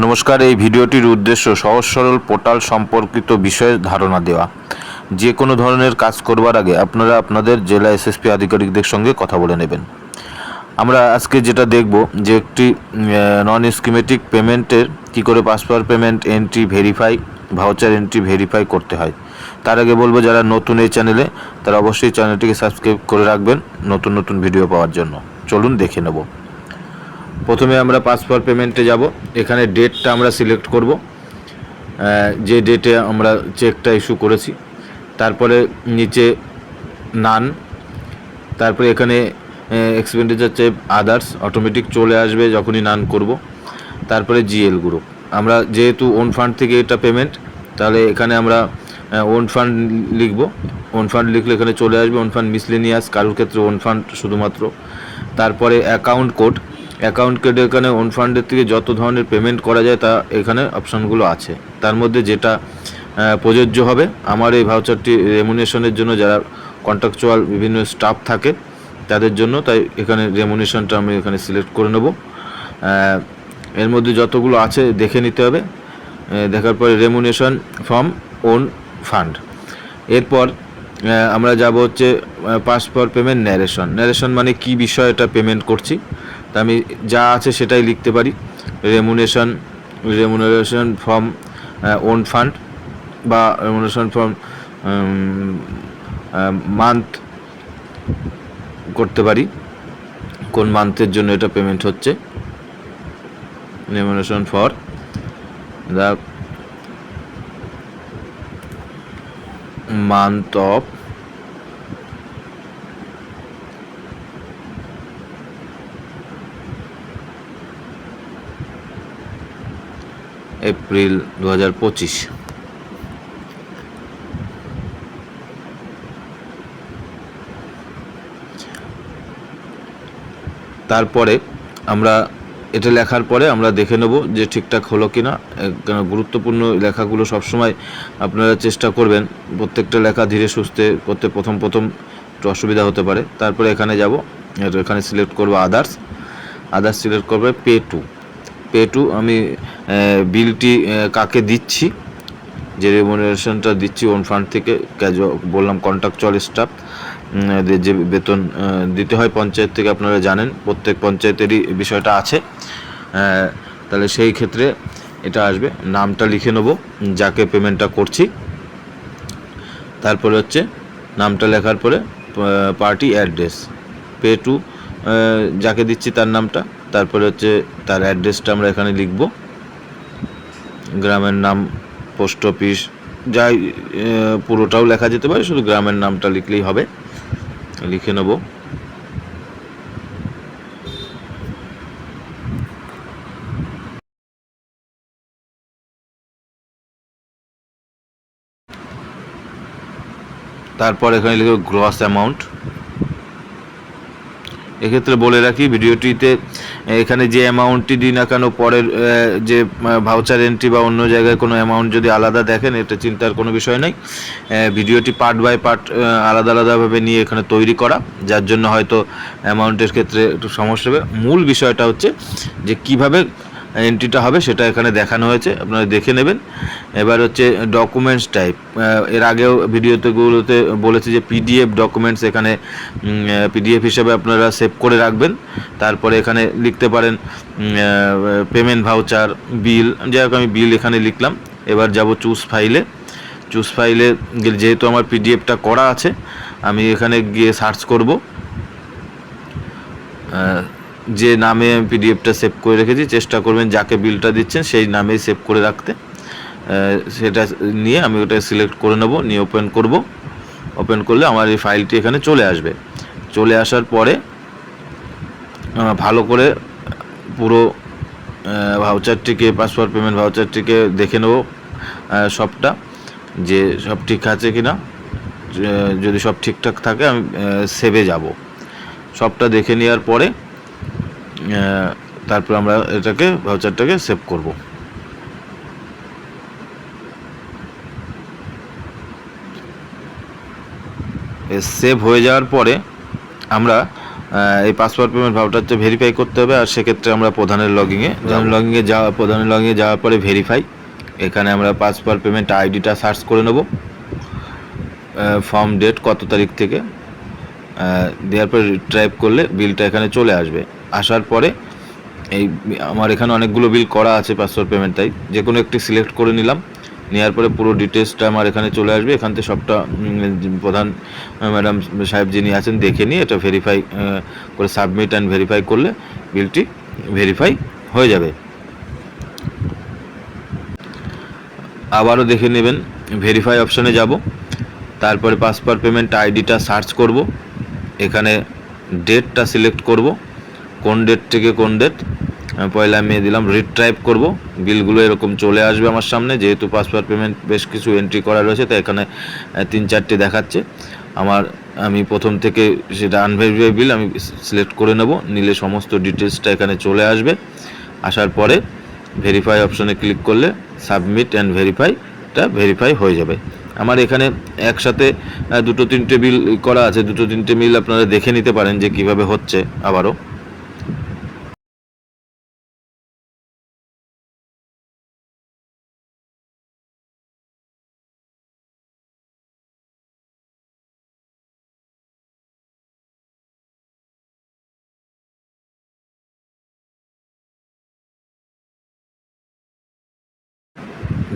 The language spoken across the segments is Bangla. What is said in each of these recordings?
নমস্কার, এই ভিডিওটির উদ্দেশ্য সহজ সরল পোর্টাল সম্পর্কিত বিষয়ে ধারণা দেওয়া। যে কোনো ধরনের কাজ করবার আগে আপনারা আপনাদের জেলা এসএসপি আধিকারিকদের সঙ্গে কথা বলে নেবেন। আমরা আজকে যেটা দেখব যে একটি নন স্কিমেটিক পেমেন্টের কী করে password payment entry verify voucher entry verify করতে হয়। তার আগে বলব, যারা নতুন এই চ্যানেলে তারা অবশ্যই চ্যানেলটিকে সাবস্ক্রাইব করে রাখবেন নতুন নতুন ভিডিও পাওয়ার জন্য। চলুন দেখে নেব। প্রথমে আমরা পাসওয়ার্ড পেমেন্টে যাব। এখানে ডেটটা আমরা সিলেক্ট করব। যে ডেটে আমরা চেকটা ইস্যু করেছি। তারপরে নিচে নান তারপরে এখানে এক্সপেন্ডিচার চেপ আদার্স অটোমেটিক চলে আসবে যখনই নান করব। তারপরে জিএল গ্রুপ আমরা যেহেতু ওন ফান্ড থেকে এটা পেমেন্ট তাহলে এখানে আমরা ওন ফান্ড লিখব। ওন ফান্ড লিখলে এখানে চলে আসবে। ওন ফান্ড মিসলেনিয়াস কারোর ক্ষেত্রে ওন ফান্ড শুধুমাত্র। তারপরে অ্যাকাউন্ট কোড অ্যাকাউন্ট কোড এখানে ওন ফান্ডের থেকে যত ধরনের পেমেন্ট করা যায় তা এখানে অপশানগুলো আছে। তার মধ্যে যেটা প্রযোজ্য হবে, আমার এই ভাউচারটি রেমুনেশনের জন্য যারা কন্ট্রাকচুয়াল বিভিন্ন স্টাফ থাকে, তাদের জন্য তাই এখানে রেমুনেশনটা আমি এখানে সিলেক্ট করে নেব। এর মধ্যে যতগুলো আছে দেখে নিতে হবে। দেখার পরে রেমুনেশন ফ্রম ওন ফান্ড এরপর আমরা যাব হচ্ছে পাসপোর্ট পেমেন্ট ন্যারেশন ন্যারেশন মানে কি বিষয় এটা পেমেন্ট করছি? তা আমি যা আছে সেটাই লিখতে পারি। Remuneration remuneration from own fund বা রেমুনেশন ফ্রম মান্থ করতে পারি। কোন মান্থের জন্য এটা পেমেন্ট হচ্ছে। Remuneration for the month of April দু হাজার পঁচিশ। তারপরে আমরা এটা লেখার পরে আমরা দেখে নেব যে ঠিকঠাক হলো কি না কেন গুরুত্বপূর্ণ লেখাগুলো সবসময় আপনারা চেষ্টা করবেন প্রত্যেকটা লেখা ধীরে সুস্থে করতে প্রথম প্রথম একটু অসুবিধা হতে পারে। তারপরে এখানে যাব এখানে সিলেক্ট করব আদার্স আদার্স সিলেক্ট করবে পে টু পে টু আমি বিলটি কাকে দিচ্ছি? যে রেমুনারেশনটা দিচ্ছি ওন ফান্ড থেকে বললাম কন্ট্রাকচুয়াল স্টাফ যে বেতন দিতে হয় পঞ্চায়েত থেকে, আপনারা জানেন, প্রত্যেক পঞ্চায়েতেরই বিষয়টা আছে। তাহলে সেই ক্ষেত্রে এটা আসবে। নামটা লিখে নেব, যাকে পেমেন্টটা করছি। তারপরে হচ্ছে, নামটা লেখার পরে পার্টি অ্যাড্রেস পে টু যাকে দিচ্ছি তার নামটা। তারপরে হচ্ছে তার অ্যাড্রেসটা আমরা এখানে লিখব। গ্রামের নাম, পোস্ট অফিস, যাই পুরোটাও লেখা যেতে পারে, শুধু গ্রামের নামটা লিখলেই হবে। লিখে নেব। তারপর এখানে লিখব গ্রস অ্যামাউন্ট এক্ষেত্রে বলে রাখি, ভিডিওটিতে এখানে যে অ্যামাউন্টটি দিই না কেন, পরের যে ভাউচার এন্ট্রি বা অন্য জায়গায় কোনো অ্যামাউন্ট যদি আলাদা দেখেন, এটা চিন্তার কোনো বিষয় নেই। ভিডিওটি পার্ট বাই পার্ট আলাদা আলাদাভাবে নিয়ে এখানে তৈরি করা, যার জন্য হয়তো অ্যামাউন্টের ক্ষেত্রে একটু সমস্যা হবে। মূল বিষয়টা হচ্ছে যে কীভাবে এন্ট্রিটা হবে, সেটা এখানে দেখানো হয়েছে, আপনারা দেখে নেবেন। এবার হচ্ছে ডকুমেন্টস টাইপের আগেও ভিডিওতে গুলোতে বলেছি যে পিডিএফ ডকুমেন্টস এখানে পিডিএফ হিসেবে আপনারা সেভ করে রাখবেন। তারপরে এখানে লিখতে পারেন পেমেন্ট ভাউচার বিল যাই হোক আমি বিল এখানে লিখলাম। এবার যাব চুজ ফাইলে চুজ ফাইলে যেহেতু আমার পিডিএফটা করা আছে, আমি এখানে গিয়ে সার্চ করব। যে নামে আমি পিডিএফটা সেভ করে রেখেছি, চেষ্টা করবেন যাকে বিলটা দিচ্ছেন সেই নামেই সেভ করে রাখতে। সেটা নিয়ে আমি ওটা সিলেক্ট করে নেব, নিয়ে ওপেন করব। ওপেন করলে আমার এই ফাইলটি এখানে চলে আসবে। চলে আসার পরে ভালো করে পুরো ভাউচারটিকে পাসওয়ার্ড পেমেন্ট ভাউচারটিকে দেখে নেব সবটা, যে সব ঠিক আছে কি না যদি সব ঠিকঠাক থাকে, আমি সেভে যাব। সবটা দেখে নেওয়ার পরে তারপর আমরা এটাকে ভাউচারটাকে সেভ করব। সেভ হয়ে যাওয়ার পরে আমরা এই পাসওয়ার্ড পেমেন্ট ভাউচারটা ভেরিফাই করতে হবে, আর সেক্ষেত্রে আমরা প্রধানের লগিংয়ে লগিংয়ে যাওয়া, প্রধানের লগিংয়ে যাওয়ার পরে ভেরিফাই এখানে আমরা পাসওয়ার্ড পেমেন্ট আইডিটা সার্চ করে নেব। ফর্ম ডেট কত তারিখ থেকে দেওয়ার পরে ট্রাইপ করলে বিলটা এখানে চলে আসবে। আসার পরে এই আমার এখানে অনেকগুলো বিল করা আছে পাসওয়ার্ড পেমেন্ট তাই যে কোনো একটি সিলেক্ট করে নিলাম। নেওয়ার পরে পুরো ডিটেলসটা আমার এখানে চলে আসবে। এখান থেকে সবটা প্রধান ম্যাডাম সাহেব যিনি আছেন, দেখে নিয়ে এটা ভেরিফাই করে সাবমিট অ্যান্ড ভেরিফাই করলে বিলটি ভেরিফাই হয়ে যাবে। আবারও দেখে নেবেন ভেরিফাই অপশানে যাব। তারপরে পাসওয়ার্ড পেমেন্ট আইডিটা সার্চ করব। এখানে ডেটটা সিলেক্ট করব। কোন ডেট থেকে কোন ডেট পয়লা মে দিলাম রিট্রাইপ করব। বিলগুলো এরকম চলে আসবে আমার সামনে, যেহেতু পাসওয়ার্ড পেমেন্ট বেশ কিছু এন্ট্রি করা রয়েছে, তাই এখানে তিন চারটে দেখাচ্ছে। আমার, আমি প্রথম থেকে সেটা আনভেরিফাই বিল আমি সিলেক্ট করে নেব, নিলে সমস্ত ডিটেলসটা এখানে চলে আসবে। আসার পরে ভেরিফাই অপশনে ক্লিক করলে সাবমিট অ্যান্ড ভেরিফাইটা ভেরিফাই হয়ে যাবে। আমার এখানে একসাথে দুটো তিনটে বিল করা আছে, দুটো তিনটে বিল আপনারা দেখে নিতে পারেন যে কীভাবে হচ্ছে আবারও।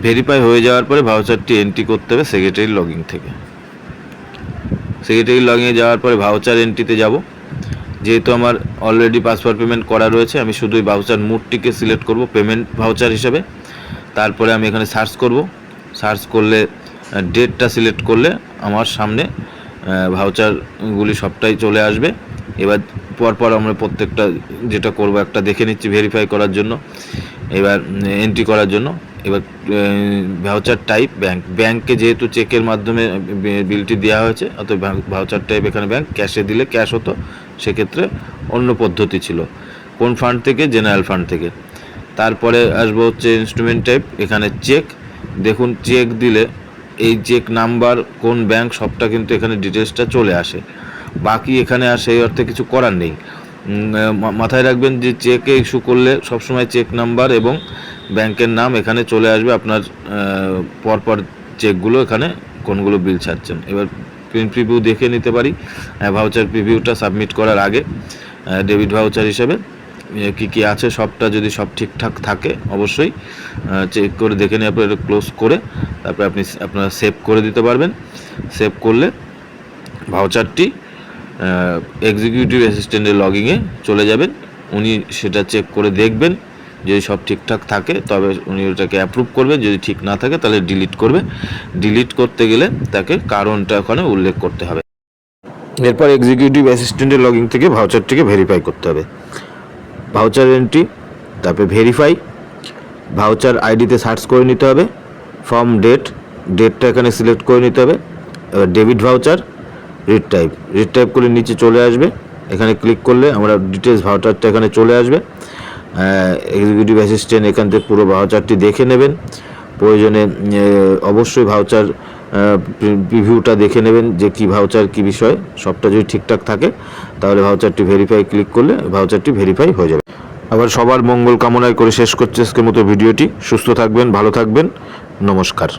ভেরিফাই হয়ে যাওয়ার পরে ভাউচারটি এন্ট্রি করতে হবে সেক্রেটারি লগিং থেকে। সেক্রেটারি লগিংয়ে যাওয়ার পরে ভাউচার এন্ট্রিতে যাব। যেহেতু আমার অলরেডি পাসওয়ার্ড পেমেন্ট করা রয়েছে, আমি শুধু ওই ভাউচার মুডটিকে সিলেক্ট করব পেমেন্ট ভাউচার হিসেবে। তারপরে আমি এখানে সার্চ করব। সার্চ করলে ডেটটা সিলেক্ট করলে আমার সামনে ভাউচারগুলি সবটাই চলে আসবে। এবার পরপর আমরা প্রত্যেকটা যেটা করব, একটা দেখে নিচ্ছি ভেরিফাই করার জন্য। এবার এন্ট্রি করার জন্য। এবার ভাউচার টাইপ ব্যাংক ব্যাংকে যেহেতু চেকের মাধ্যমে বিলটি দেওয়া হয়েছে অত ভাউচার টাইপ এখানে ব্যাংক ক্যাশে দিলে ক্যাশ হতো, সেক্ষেত্রে অন্য পদ্ধতি ছিল। কোন ফান্ড থেকে? জেনারেল ফান্ড থেকে। তারপরে আসব হচ্ছে ইনস্ট্রুমেন্ট টাইপ এখানে চেক দেখুন চেক দিলে এই চেক নাম্বার কোন ব্যাংক সবটা কিন্তু এখানে ডিটেলসটা চলে আসে। বাকি এখানে আর সেই অর্থে কিছু করার নেই। মাথায় রাখবেন যে চেকে ইস্যু করলে সবসময় চেক নাম্বার এবং ব্যাংকের নাম এখানে চলে আসবে। আপনার পরপর চেকগুলো এখানে কোনগুলো বিল ছাড়ছেন। এবার প্রিন্ট প্রিভিউ দেখে নিতে পারি। ভাউচার প্রিভিউটা সাবমিট করার আগে ডেবিট ভাউচার হিসেবে কী কী আছে সবটা যদি সব ঠিকঠাক থাকে অবশ্যই চেক করে দেখে নিয়ে আপনার ক্লোজ করে তারপরে আপনি, আপনারা সেভ করে দিতে পারবেন। সেভ করলে ভাউচারটি এক্সিকিউটিভ অ্যাসিস্ট্যান্টের লগিংয়ে চলে যাবেন। উনি সেটা চেক করে দেখবেন। যদি সব ঠিকঠাক থাকে, তবে উনি ওটাকে অ্যাপ্রুভ করবেন। যদি ঠিক না থাকে, তাহলে ডিলিট করবে। ডিলিট করতে গেলে তাকে কারণটা ওখানে উল্লেখ করতে হবে। এরপর এক্সিকিউটিভ অ্যাসিস্ট্যান্টের লগিং থেকে ভাউচারটিকে ভেরিফাই করতে হবে। ভাউচার এন্ট্রি তারপরে ভেরিফাই ভাউচার আইডিতে সার্চ করে নিতে হবে। ফর্ম ডেট ডেটটা এখানে সিলেক্ট করে নিতে হবে। এবার debit voucher read type read type করলে নিচে চলে আসবে। এখানে ক্লিক করলে আমরা ডিটেলস ভাউচারটা এখানে চলে আসবে। এক্সিকিউটিভ অ্যাসিস্ট্যান্ট এখান থেকে পুরো ভাউচারটি দেখে নেবেন। প্রয়োজনে অবশ্যই ভাউচার প্রিভিউটা দেখে নেবেন যে কি ভাউচার কি বিষয়, সবটা যদি ঠিকঠাক থাকে, তাহলে ভাউচারটি ভেরিফাই ক্লিক করলে ভাউচারটি ভেরিফাই হয়ে যাবে। আবার সবার মঙ্গল কামনায় করে শেষ করছে আজকের মতো ভিডিওটি। সুস্থ থাকবেন, ভালো থাকবেন। নমস্কার।